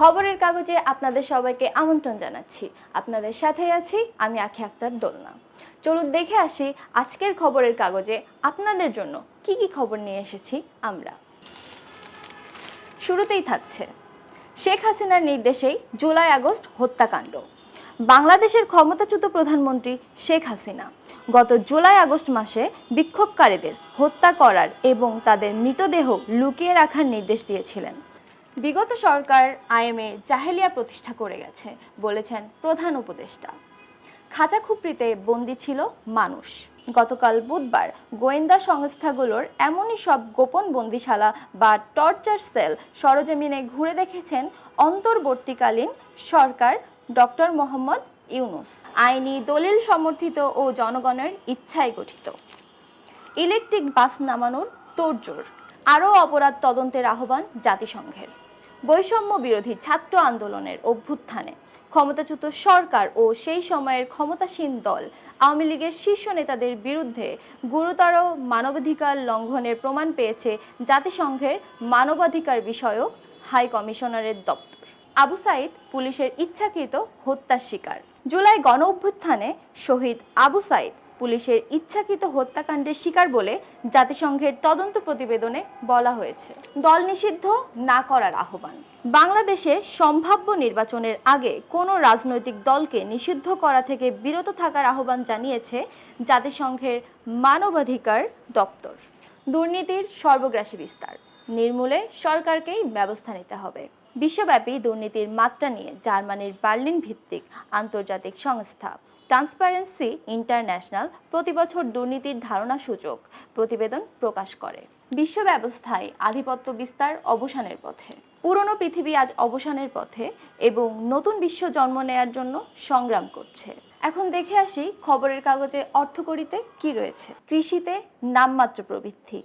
খবরের কাগজে আপনাদের সবাইকে আমন্ত্রণ জানাচ্ছি। আপনাদের সাথে আছি আমি আখি আক্তার দোলনা। চলুন দেখে আসি আজকের খবরের কাগজে আপনাদের জন্য কি কি খবর নিয়ে এসেছি আমরা। শুরুতেই থাকছে। শেখ হাসিনার নির্দেশেই জুলাই আগস্ট হত্যাকাণ্ড। বাংলাদেশের ক্ষমতাচ্যুত প্রধানমন্ত্রী শেখ হাসিনা গত জুলাই আগস্ট মাসে বিক্ষোভকারীদের হত্যা করার এবং তাদের মৃতদেহ লুকিয়ে রাখার নির্দেশ দিয়েছিলেন। বিগত সরকার আইএমএ জাহেলিয়া প্রতিষ্ঠা করে গেছে, বলেছেন প্রধান উপদেষ্টা। খাঁচাখুপড়িতে বন্দি ছিল মানুষ। গতকাল বুধবার গোয়েন্দা সংস্থাগুলোর এমনই সব গোপন বন্দিশালা বা টর্চার সেল সরজমিনে ঘুরে দেখেছেন অন্তর্বর্তীকালীন সরকার ডক্টর মোহাম্মদ ইউনুস। আইনি, দলিল সমর্থিত ও জনগণের ইচ্ছায় গঠিত। ইলেকট্রিক বাস নামানোর তোড়জোড়। আরও অপরাধ তদন্তের আহ্বান জাতিসংঘের। বৈষম্য বিরোধী ছাত্র আন্দোলনের অভ্যুত্থানে। ক্ষমতাচ্যুত সরকার ও সেই সময়ের ক্ষমতাসীন দল আওয়ামী লীগের শীর্ষ নেতাদের বিরুদ্ধে গুরুতর মানবাধিকার লঙ্ঘনের প্রমাণ পেয়েছে জাতিসংঘের মানবাধিকার বিষয়ক হাই কমিশনারের দপ্তর। আবু সাইদ পুলিশের ইচ্ছাকৃত হত্যার শিকার। জুলাই গণ অভ্যুত্থানে শহীদ আবু সাইদ পুলিশের ইচ্ছাকৃত হত্যাকাণ্ডের শিকার বলে জাতিসংঘের তদন্ত প্রতিবেদনে বলা হয়েছে। দল নিষিদ্ধ না করার আহ্বান। বাংলাদেশে সম্ভাব্য নির্বাচনের আগে কোনো রাজনৈতিক দলকে নিষিদ্ধ করা থেকে বিরত থাকার আহ্বান জানিয়েছে জাতিসংঘের মানবাধিকার দপ্তর। দুর্নীতির সর্বগ্রাসী বিস্তার। নির্মূলে সরকারকেই ব্যবস্থা নিতে হবে। বিশ্বব্যাপী দুর্নীতির মাত্রা নিয়ে জার্মানির বার্লিন ভিত্তিক আন্তর্জাতিক সংস্থা। ট্রান্সপারেন্সি ইন্টারন্যাশনাল প্রতিবছর দুর্নীতির ধারণা সূচক প্রতিবেদন প্রকাশ করে। বিশ্ব ব্যবস্থায় আধিপত্য বিস্তার অবসানের পথে। পুরনো পৃথিবী আজ অবসানের পথে এবং নতুন বিশ্ব জন্ম নেয়ার জন্য সংগ্রাম করছে। এখন দেখে আসি খবরের কাগজে অর্থকরিতে কি রয়েছে। কৃষিতে নামমাত্র প্রবৃদ্ধি।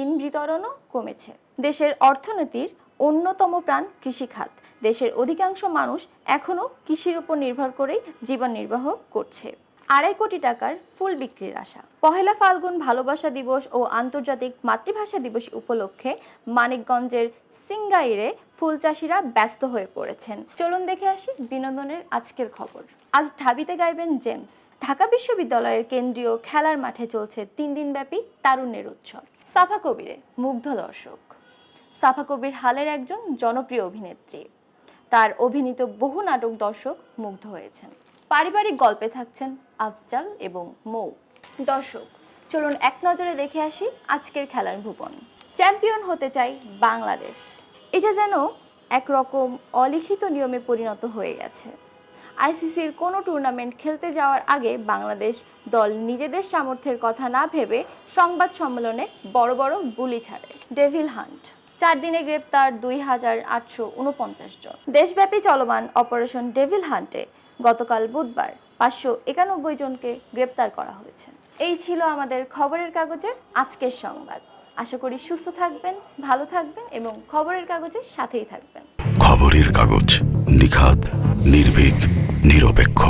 ঋণ বিতরণও কমেছে। দেশের অর্থনীতির অন্যতম প্রাণ কৃষিখাত। দেশের অধিকাংশ মানুষ এখনও কৃষির উপর নির্ভর করেই জীবন নির্বাহ করছে। আড়াই কোটি টাকার ফুল বিক্রির আশা। পহেলা ফাল্গুন ভালোবাসা দিবস ও আন্তর্জাতিক মাতৃভাষা দিবস উপলক্ষে মানিকগঞ্জের সিঙ্গাইরে ফুল চাষিরা ব্যস্ত হয়ে পড়েছেন। চলুন দেখে আসি বিনোদনের আজকের খবর। আজ ঢাবিতে গাইবেন জেমস। ঢাকা বিশ্ববিদ্যালয়ের কেন্দ্রীয় খেলার মাঠে চলছে তিন দিনব্যাপী তারুণ্যের উৎসব। সাফা কবিরে, মুগ্ধ দর্শক। সাফা কবির হালের একজন জনপ্রিয় অভিনেত্রী। তার অভিনীত বহু নাটক দর্শক মুগ্ধ হয়েছেন। পারিবারিক গল্পে থাকছেন আফজাল এবং মৌ। দর্শক, চলুন এক নজরে দেখে আসি আজকের খেলার ভুবন। চ্যাম্পিয়ন হতে চাই বাংলাদেশ। এটা যেন একরকম অলিখিত নিয়মে পরিণত হয়ে গেছে। আইসিসির কোনো টুর্নামেন্ট খেলতে যাওয়ার আগে বাংলাদেশ দল নিজেদের সামর্থ্যের কথা না ভেবে সংবাদ সম্মেলনে বড় বড় বুলি ছাড়ে। Devil hunt. চার দিনে গ্রেপ্তার দুই হাজার আটশো উনপঞ্চাশ জন। দেশব্যাপী চলমান অপারেশন ডেভিল হান্টে গতকাল বুধবার পাঁচশো একানব্বই জনকে গ্রেপ্তার করা হয়েছে। এই ছিল আমাদের খবরের কাগজের আজকের সংবাদ। আশা করি সুস্থ থাকবেন, ভালো থাকবেন এবং খবরের কাগজের সাথেই থাকবেন। খবরের কাগজ নিখাত নির্ভীক, নিরপেক্ষ।